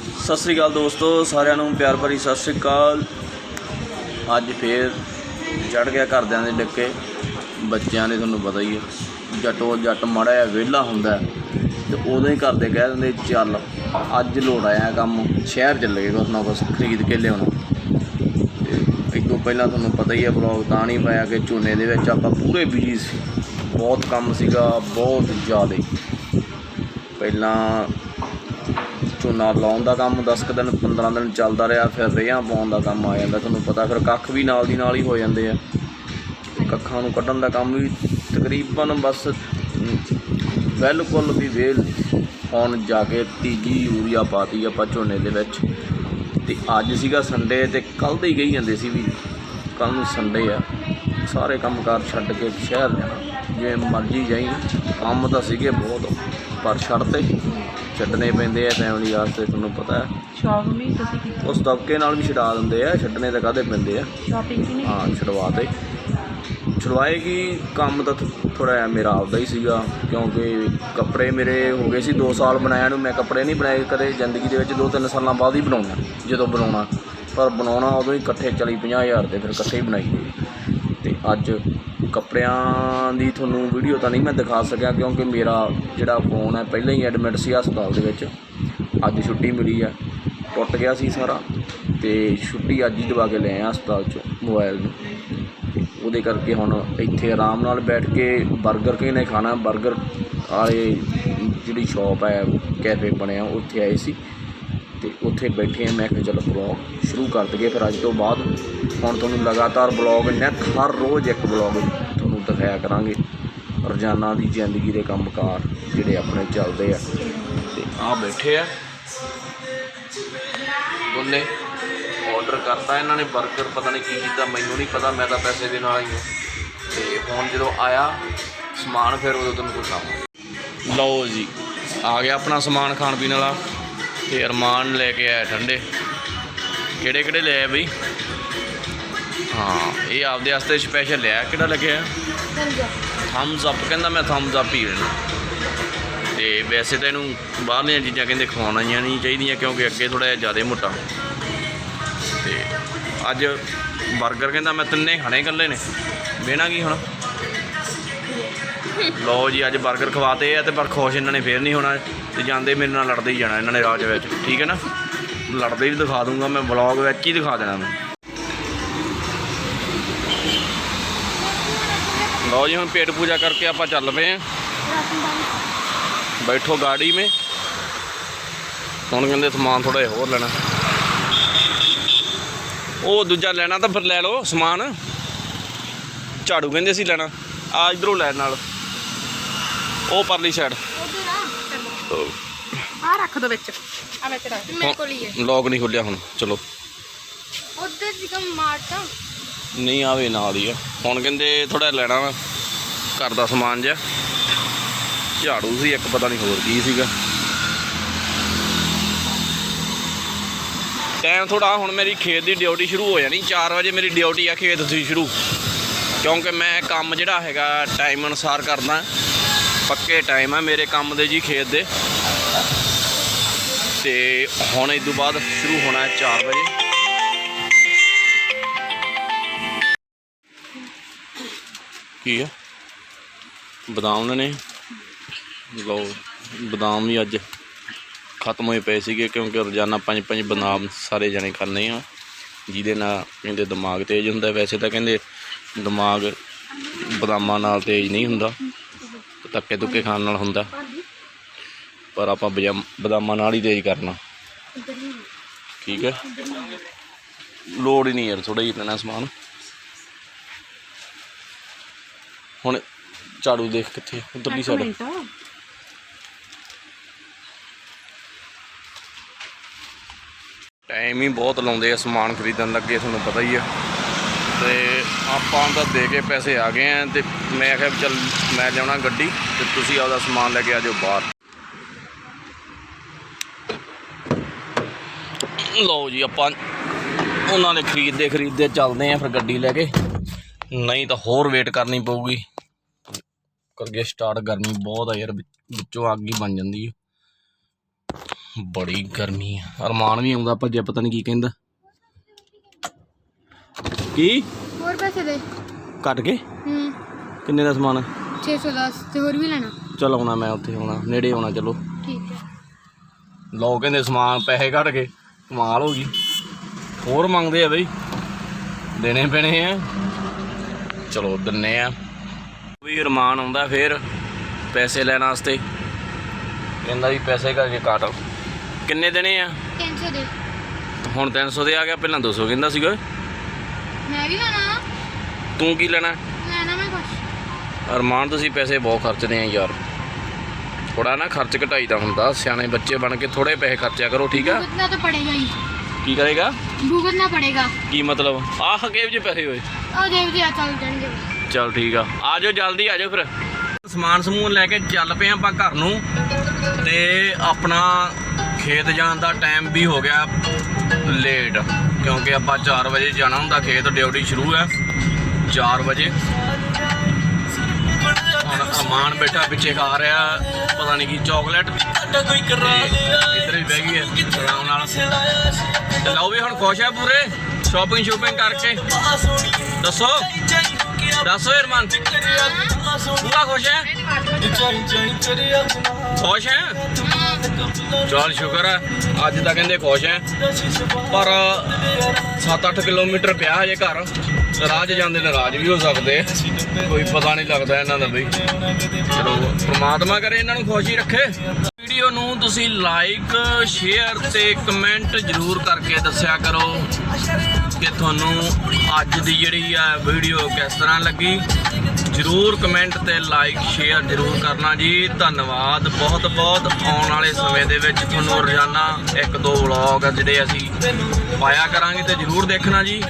ਸਤਿ ਸ੍ਰੀ ਅਕਾਲ ਦੋਸਤੋ, ਸਾਰਿਆਂ ਨੂੰ ਪਿਆਰ ਭਰੀ ਸਤਿ ਸ੍ਰੀ ਅਕਾਲ। ਅੱਜ ਫੇਰ ਚੜ ਗਿਆ ਘਰਦਿਆਂ ਦੇ ਡੱਕੇ। ਬੱਚਿਆਂ ਦੇ ਤੁਹਾਨੂੰ ਪਤਾ ਹੀ ਹੈ, ਜੱਟੋ ਜੱਟ ਮਾੜਾ ਜਿਹਾ ਵਿਹਲਾ ਹੁੰਦਾ ਹੈ, ਤੇ ਉਦੋਂ ਹੀ ਘਰਦੇ ਕਹਿ ਦਿੰਦੇ, ਚੱਲ, ਅੱਜ ਲੋੜ ਆਇਆ ਕੰਮ, ਸ਼ਹਿਰ ਚੱਲੇ ਕੁਛ ਨਾ ਕੁਛ, ਖਰੀਦ ਕੇ ਲਿਆਉਣਾ। ਤੇ ਇਸ ਤੋਂ ਪਹਿਲਾਂ ਤੁਹਾਨੂੰ ਪਤਾ ਹੀ ਹੈ ਬਲੌਗ ਤਾਂ ਨਹੀਂ ਪਾਇਆ ਕਿ ਝੋਨੇ ਦੇ ਵਿੱਚ ਆਪਾਂ ਪੂਰੇ ਬਿਜ਼ੀ ਸੀ। ਬਹੁਤ ਕੰਮ ਸੀਗਾ, ਬਹੁਤ ਜ਼ਿਆਦਾ। ਪਹਿਲਾਂ ਝੋਨਾ ਲਾਉਣ ਦਾ ਕੰਮ 10 ਕੁ ਦਿਨ 15 ਦਿਨ ਚੱਲਦਾ ਰਿਹਾ, ਫਿਰ ਰੇਹਾਂ ਪਾਉਣ ਦਾ ਕੰਮ ਆ ਜਾਂਦਾ। ਤੁਹਾਨੂੰ ਪਤਾ ਫਿਰ ਕੱਖ ਵੀ ਨਾਲ ਦੀ ਨਾਲ ਹੀ ਹੋ ਜਾਂਦੇ ਆ। ਕੱਖਾਂ ਨੂੰ ਕੱਢਣ ਦਾ ਕੰਮ ਵੀ ਤਕਰੀਬਨ ਬਸ, ਬਿਲਕੁਲ ਵੀ ਵੇਲ ਹੁਣ ਜਾ ਕੇ ਤੀਜੀ ਯੂਰੀਆ ਪਾਤੀ ਆਪਾਂ ਝੋਨੇ ਦੇ ਵਿੱਚ। ਤੇ ਅੱਜ ਸੀਗਾ ਸੰਡੇ ਤੇ ਕੱਲ ਦੇ ਹੀ ਕਹੀ ਜਾਂਦੇ ਸੀ ਵੀ ਕੱਲ ਨੂੰ ਸੰਡੇ ਆ। ਸਾਰੇ ਕੰਮਕਾਰ ਛੱਡ ਕੇ ਸ਼ਹਿਰ ਜਾਣਾ। ਜਿਵੇਂ ਮਰਜ਼ੀ ਜਾਈ ਕੰਮ ਤਾਂ ਸੀਗੇ ਬਹੁਤ ਪਰ ਛੱਡਤੇ ਛੱਡਣੇ ਪੈਂਦੇ ਆ ਫੈਮਿਲੀ ਵਾਸਤੇ ਤੁਹਾਨੂੰ ਪਤਾ ਹੈ। ਸ਼ੌਪ ਵੀ ਤੁਸੀਂ ਕੀਤੀ ਉਸ ਦਬਕੇ ਨਾਲ ਵੀ ਛਡਾ ਦਿੰਦੇ ਆ ਛੱਡਣੇ ਤਾਂ ਕਾਹਦੇ ਪੈਂਦੇ ਆ। ਸ਼ਾਪਿੰਗ ਕਿ ਨਹੀਂ ਹਾਂ ਛਡਵਾ ਤੇ। ਛਡਵਾਏ ਕੀ ਕੰਮ ਤਾਂ ਥੋੜਾ ਜਿਹਾ ਮੇਰਾ ਆਪਦਾ ਹੀ ਸੀਗਾ ਕਿਉਂਕਿ ਕੱਪੜੇ ਮੇਰੇ ਹੋ ਗਏ ਸੀ 2 ਸਾਲ ਬਣਾਇਆ ਨੂੰ ਮੈਂ ਕੱਪੜੇ ਨਹੀਂ ਬਣਾਏ ਕਦੇ ਜ਼ਿੰਦਗੀ ਦੇ ਵਿੱਚ 2-3 ਸਾਲਾਂ ਬਾਅਦ ਹੀ ਬਣਾਉਣਾ ਜਦੋਂ ਬਣਾਉਣਾ। ਪਰ ਬਣਾਉਣਾ ਉਦੋਂ ਹੀ ਇਕੱਠੇ 40 ਹਜ਼ਾਰ ਦੇ ਫਿਰ ਇਕੱਠੇ ਹੀ ਬਣਾਈ ਤੇ ਅੱਜ ਕੱਪੜਿਆਂ ਦੀ ਤੁਹਾਨੂੰ ਵੀਡੀਓ ਤਾਂ ਨਹੀਂ ਮੈਂ ਦਿਖਾ ਸਕਿਆ ਕਿਉਂਕਿ ਮੇਰਾ ਜਿਹੜਾ ਫੋਨ ਹੈ, ਪਹਿਲਾਂ ਹੀ ਐਡਮਿਟ ਸੀ ਹਸਪਤਾਲ ਦੇ ਵਿੱਚ। ਅੱਜ ਛੁੱਟੀ ਮਿਲੀ ਹੈ ਟੁੱਟ ਗਿਆ ਸੀ ਸਾਰਾ ਤੇ ਛੁੱਟੀ ਅੱਜ ਹੀ ਦਵਾ ਕੇ ਲੈ ਹਸਪਤਾਲ ਚੋਂ ਮੋਬਾਈਲ ਨੂੰ। ਉਹਦੇ ਕਰਕੇ ਹੁਣ ਇੱਥੇ ਆਰਾਮ ਨਾਲ ਬੈਠ ਕੇ 버ਗਰ ਕਿਹਨੇ ਖਾਣਾ। 버ਗਰ ਵਾਲੇ ਜਿਹੜੀ ਸ਼ਾਪ ਹੈ ਕੈਫੇ ਬਣਿਆ, ਉੱਥੇ ਆਏ ਸੀ। ਤੇ ਉੱਥੇ ਬੈਠੇ ਆ। ਮੈਂ ਕਿਹਾ ਚਲੋ ਬਲੌਗ ਸ਼ੁਰੂ ਕਰ ਦਈਏ ਫਿਰ ਅੱਜ ਤੋਂ ਬਾਅਦ ਹੁਣ ਤੁਹਾਨੂੰ ਲਗਾਤਾਰ ਬਲੌਗ ਨੈਕ, ਹਰ ਰੋਜ਼ ਇੱਕ ਬਲੌਗ ਤੁਹਾਨੂੰ ਦਿਖਾਇਆ ਕਰਾਂਗੇ। ਰੋਜ਼ਾਨਾ ਦੀ ਜ਼ਿੰਦਗੀ ਦੇ ਕੰਮਕਾਰ ਜਿਹੜੇ ਆਪਣੇ ਚੱਲਦੇ ਆ। ਤੇ ਆ ਬੈਠੇ ਆ। ਉਹਨੇ ਆਰਡਰ ਕਰਤਾ, ਇਹਨਾਂ ਨੇ 버ਗਰ ਪਤਾ ਨਹੀਂ ਕੀ ਕੀਤਾ, ਮੈਨੂੰ ਨਹੀਂ ਪਤਾ, ਮੈਂ ਤਾਂ ਪੈਸੇ ਦੇ ਨਾਲ ਹੀ ਹਾਂ ਤੇ ਹੁਣ ਜਦੋਂ ਆਇਆ, ਸਮਾਨ ਫਿਰ ਉਦੋਂ ਤੁਹਾਨੂੰ ਦਿਖਾਵਾਂ ਲਓ ਜੀ, ਆ ਗਿਆ ਆਪਣਾ ਸਮਾਨ ਖਾਣ ਪੀਣ ਵਾਲਾ। ਤੇ ਅਰਮਾਨ ਲੈ ਕੇ ਆਇਆ ਠੰਡੇ। ਕਿਹੜੇ ਕਿਹੜੇ ਲਿਆ ਬਈ? ਹਾਂ, ਇਹ ਆਪਦੇ ਵਾਸਤੇ ਸਪੈਸ਼ਲ ਲਿਆ ਕਿਹੜਾ ਲੱਗਿਆ? ਥੰਬਸ ਅਪ ਕਹਿੰਦਾ ਮੈਂ ਥੰਬਸ ਅਪ ਹੀ ਲੈਣਾ। ਤੇ ਵੈਸੇ ਤਾਂ ਇਹਨੂੰ ਬਾਹਰਲੀਆਂ ਚੀਜ਼ਾਂ ਕਹਿੰਦੇ ਖਵਾਉਣੀਆਂ ਨਹੀਂ ਚਾਹੀਦੀਆਂ ਕਿਉਂਕਿ ਅੱਗੇ ਥੋੜਾ ਜਿਹਾ ਜ਼ਿਆਦਾ ਮੋਟਾ। ਤੇ ਅੱਜ 버ਗਰ ਕਹਿੰਦਾ ਮੈਂ ਤਿੰਨੇ ਖਾਣੇ ਇਕੱਲੇ ਨੇ। ਵੇਣਾ ਕੀ ਹੁਣ? ਲਓ ਜੀ, ਅੱਜ 버ਗਰ ਖਵਾਤੇ ਆ ਤੇ ਪਰ ਖੁਸ਼ ਇਹਨਾਂ ਨੇ ਫੇਰ ਨਹੀਂ ਹੋਣਾ ਤੇ ਜਾਂਦੇ ਮੇਰੇ ਨਾਲ ਲੜਦੇ ਹੀ ਜਾਣਾ ਇਹਨਾਂ ਨੇ ਰਾਜ ਵਿੱਚ, ਠੀਕ ਹੈ ਨਾ? ਲੜਦੇ ਵੀ ਦਿਖਾ ਦੂੰਗਾ ਮੈਂ ਵਲੌਗ ਵਿੱਚ ਹੀ ਦਿਖਾ ਦੇਣਾ ਮੈਂ। ਲਓ ਜੀ, ਹੁਣ ਪੇਟ ਪੂਜਾ ਕਰਕੇ ਆਪਾਂ ਚੱਲ ਪਏ ਆ। ਬੈਠੋ ਗਾੜੀ ਮੇ। ਹੁਣ ਕਹਿੰਦੇ ਸਮਾਨ ਥੋੜਾ ਜਿਹਾ ਹੋਰ ਲੈਣਾ। ਉਹ ਦੂਜਾ ਲੈਣਾ ਤਾਂ ਫਿਰ ਲੈ ਲਓ ਸਮਾਨ। ਝਾੜੂ ਕਹਿੰਦੇ ਸੀ ਲੈਣਾ। ਆ ਇਧਰੋਂ ਲੈਣ ਨਾਲ। ਉਹ ਪਰਲੀ ਸਾਈਡ ਆ ਰੱਖ ਦੋ ਵਿੱਚ। ਆ ਵਿੱਚ ਰੱਖ ਮੇਰੇ ਕੋਲ ਹੀ ਹੈ। ਲੌਕ ਨਹੀਂ ਖੁੱਲਿਆ ਹੁਣ ਚਲੋ। ਉਧਰ ਸੀਗਾ ਮਾਰਤਾ ਨਹੀਂ ਆਵੇ ਨਾਲ ਹੀ ਆ। ਹੁਣ ਕਹਿੰਦੇ ਥੋੜਾ ਲੈਣਾ ਵਾ ਘਰ ਦਾ ਸਮਾਨ ਜਿਹਾ। ਝਾੜੂ ਸੀ ਇੱਕ ਪਤਾ ਨਹੀਂ ਹੋਰ ਕੀ ਸੀਗਾ। ਟਾਈਮ ਥੋੜਾ ਹੁਣ ਮੇਰੀ ਖੇਤ ਦੀ ਡਿਊਟੀ ਸ਼ੁਰੂ ਹੋ ਜਾਣੀ। 4 ਵਜੇ ਮੇਰੀ ਡਿਊਟੀ ਆ ਖੇਤ ਦੀ ਸ਼ੁਰੂ। ਕਿਉਂਕਿ ਮੈਂ ਕੰਮ ਜਿਹੜਾ ਹੈਗਾ ਟਾਈਮ ਅਨੁਸਾਰ ਕਰਦਾ। ਪੱਕੇ ਟਾਈਮ ਆ ਮੇਰੇ ਕੰਮ ਦੇ ਜੀ ਖੇਤ ਦੇ। ਤੇ ਹੁਣ ਇਸ ਤੋਂ ਬਾਅਦ ਸ਼ੁਰੂ ਹੋਣਾ ਹੈ 4 ਵਜੇ। ਕੀ ਆ? ਬਦਾਮ ਨੇ ਲਓ, ਬਦਾਮ ਵੀ ਅੱਜ ਖਤਮ ਹੋਏ ਪਏ ਸੀਗੇ ਕਿਉਂਕਿ ਰੋਜ਼ਾਨਾ ਪੰਜ ਪੰਜ ਬਦਾਮ ਸਾਰੇ ਜਣੇ ਖਾਂਦੇ ਆ। ਜਿਹਦੇ ਨਾਲ ਕਹਿੰਦੇ ਦਿਮਾਗ ਤੇਜ਼ ਹੁੰਦਾ। ਵੈਸੇ ਤਾਂ ਕਹਿੰਦੇ ਦਿਮਾਗ ਬਦਾਮਾਂ ਨਾਲ ਤੇਜ਼ ਨਹੀਂ ਹੁੰਦਾ। ਧੱਕੇ ਧੁੱਕੇ ਖਾਣ ਨਾਲ ਹੁੰਦਾ। ਪਰ ਆਪਾਂ ਬਦਾਮਾਂ ਨਾਲ ਹੀ ਤੇਜ਼ ਕਰਨਾ। ਠੀਕ ਹੈ। ਲੋੜ ਹੀ ਨਹੀਂ ਯਾਰ ਥੋੜਾ ਹੀ ਲੈਣਾ ਸਮਾਨ। ਹੁਣ ਝਾੜੂ ਦੇਖ ਕਿੱਥੇ ਉਧਰਲੀ ਸਾਈਡ ਟਾਈਮ ਹੀ ਬਹੁਤ ਲਾਉਂਦੇ ਆ ਸਮਾਨ ਖਰੀਦਣ ਲੱਗੇ ਤੁਹਾਨੂੰ ਪਤਾ ਹੀ ਆ। ਤੇ ਆਪਾਂ ਤਾਂ ਦੇ ਕੇ ਪੈਸੇ ਆ ਗਏ ਆ ਤੇ ਮੈਂ ਕਿਹਾ ਚੱਲ ਮੈਂ ਲਿਆਉਣਾ ਗੱਡੀ ਤੇ ਤੁਸੀਂ ਆਪਦਾ ਸਮਾਨ ਲੈ ਕੇ ਆ ਜਾਓ ਬਾਹਰ। ਲਓ ਜੀ, ਆਪਾਂ ਉਹਨਾਂ ਦੇ ਖਰੀਦਦੇ ਖਰੀਦਦੇ ਚੱਲਦੇ ਆ ਫਿਰ ਗੱਡੀ ਲੈ ਕੇ। ਨਹੀਂ ਤਾਂ ਹੋਰ ਵੇਟ ਕਰਨੀ ਪਊਗੀ। ਕਰਕੇ ਸਟਾਰਟ ਗਰਮੀ ਬਹੁਤ ਆ ਯਾਰ, ਵਿੱਚੋਂ ਅੱਗ ਹੀ ਬਣ ਜਾਂਦੀ ਹੈ ਬੜੀ ਗਰਮੀ ਆ। ਅਰਮਾਨ ਵੀ ਆਉਂਦਾ ਭੱਜਿਆ ਪਤਾ ਨਹੀਂ ਕੀ ਕਹਿੰਦਾ। ਕੀ? ਪੈਸੇ ਦੇ। ਕੱਟ ਕੇ? ਹੂੰ। ਕਿੰਨੇ ਦਾ ਸਮਾਨ? 610 ਤੇ ਹੋਰ ਵੀ ਲੈਣਾ। ਚਲ ਆਉਣਾ ਮੈਂ ਉੱਥੇ ਆਉਣਾ। ਨੇੜੇ ਆਉਣਾ ਚਲੋ। ਠੀਕ ਹੈ। ਲੋ ਕਹਿੰਦੇ ਸਮਾਨ ਪੈਸੇ ਕੱਢ ਕੇ। ਕਮਾਲ ਹੋ ਗਈ। ਹੋਰ ਮੰਗਦੇ ਆ ਬਈ। ਦੇਣੇ ਪੈਣੇ ਆ। ਚਲੋ ਦਿੰਨੇ ਆ। ਵੀ ਅਰਮਾਨ ਆਉਂਦਾ ਫੇਰ ਪੈਸੇ ਲੈਣ ਵਾਸਤੇ। ਕਹਿੰਦਾ ਵੀ ਪੈਸੇ ਕਰਕੇ ਕੱਟ ਕਿੰਨੇ ਦੇਣੇ ਆ? 300 ਦੇ। ਹੁਣ 300 ਦੇ ਆ ਗਿਆ ਪਹਿਲਾਂ 200 ਕਹਿੰਦਾ ਸੀਗਾ। ਮੈਂ ਵੀ ਲੈਣਾ ਤੂੰ ਕੀ ਲੈਣਾ ਲੈਣਾ ਮੈਂ ਕੁਛ ਅਰਮਾਨ ਤੁਸੀਂ ਪੈਸੇ ਬਹੁਤ ਖਰਚਦੇ ਆ ਯਾਰ ਥੋੜਾ ਨਾ ਖਰਚ ਘਟਾਈਦਾ ਹੁੰਦਾ ਸਿਆਣੇ ਬੱਚੇ ਬਣ ਕੇ ਥੋੜੇ ਪੈਸੇ ਖਰਚਿਆ ਕਰੋ ਠੀਕ ਆ भुगतना तो पड़ेगा ही ਕੀ ਕਰੇਗਾ भुगतना पड़ेगा ਕੀ ਮਤਲਬ ਆਹ ਜੇਬ 'ਚ ਪੈਸੇ ਹੋਏ और देव जी चल जाएंगे ਚਲ ਠੀਕ ਆ ਆ ਜਾਓ ਜਲਦੀ ਆ ਜਾਓ ਫਿਰ ਸਮਾਨ ਸਮੂਨ ਲੈ ਕੇ ਚੱਲ ਪਏ ਆਪਾਂ ਘਰ ਨੂੰ ਤੇ ਆਪਣਾ ਖੇਤ ਜਾਣ ਦਾ ਟਾਈਮ ਵੀ ਹੋ ਗਿਆ ਲੇਟ, ਕਿਉਂਕਿ ਆਪਾਂ 4 ਵਜੇ ਜਾਣਾ ਹੁੰਦਾ, ਖੇਤ ਡਿਊਟੀ ਸ਼ੁਰੂ ਹੈ। 4 ਵਜੇ। ਹੁਣ ਅਮਾਨ ਬੈਠਾ ਪਿੱਛੇ ਖਾ ਰਿਹਾ, ਪਤਾ ਨਹੀਂ ਕੀ ਚਾਕਲੇਟ ਇੱਧਰ ਵੀ ਬਹਿ ਗਈ ਹੈ। ਆਰਾਮ ਨਾਲ। ਲਓ ਵੀ ਹੁਣ ਖੁਸ਼ ਹੈ ਪੂਰੇ ਸ਼ਾਪਿੰਗ ਸ਼ੂਪਿੰਗ ਕਰਕੇ। ਦੱਸੋ? ਦੱਸੋ ਅਰਮਾਨ ਪੂਰਾ ਖੁਸ਼ ਹੈ? ਖੁਸ਼ ਹੈ? ਚਲ ਸ਼ੁਕਰ ਹੈ, ਅੱਜ ਤਾਂ ਕਹਿੰਦੇ ਖੁਸ਼ ਹੈ। ਪਰ 7-8 ਕਿਲੋਮੀਟਰ ਪਿਆ ਹਜੇ ਘਰ। ਰਾਹ 'ਚ ਜਾਂਦੇ ਨਾਰਾਜ਼ ਵੀ ਹੋ ਸਕਦੇ। ਕੋਈ ਪਤਾ ਨਹੀਂ ਲੱਗਦਾ ਇਹਨਾਂ ਦਾ ਬਈ। ਚਲੋ, ਪ੍ਰਮਾਤਮਾ ਕਰੇ ਇਹਨਾਂ ਨੂੰ ਖੁਸ਼ ਹੀ ਰੱਖੇ। ਵੀਡੀਓ ਨੂੰ ਤੁਸੀਂ ਲਾਈਕ ਸ਼ੇਅਰ ਤੇ ਕਮੈਂਟ ਜਰੂਰ ਕਰਕੇ ਦੱਸਿਆ ਕਰੋ ਕਿ ਤੁਹਾਨੂੰ ਅੱਜ ਦੀ ਜਿਹੜੀ ਆ ਵੀਡੀਓ ਕਿਸ ਤਰ੍ਹਾਂ ਲੱਗੀ। ਜਰੂਰ ਕਮੈਂਟ ਤੇ ਲਾਈਕ ਸ਼ੇਅਰ ਜਰੂਰ ਕਰਨਾ ਜੀ। ਧੰਨਵਾਦ। ਬਹੁਤ ਬਹੁਤ ਆਉਣ ਵਾਲੇ ਸਮੇਂ ਦੇ ਵਿੱਚ ਤੁਹਾਨੂੰ ਰੋਜ਼ਾਨਾ ਇੱਕ ਦੋ ਵਲੌਗ ਜਿਹੜੇ ਅਸੀਂ ਪਾਇਆ ਕਰਾਂਗੇ ਤੇ ਜਰੂਰ ਦੇਖਣਾ ਜੀ।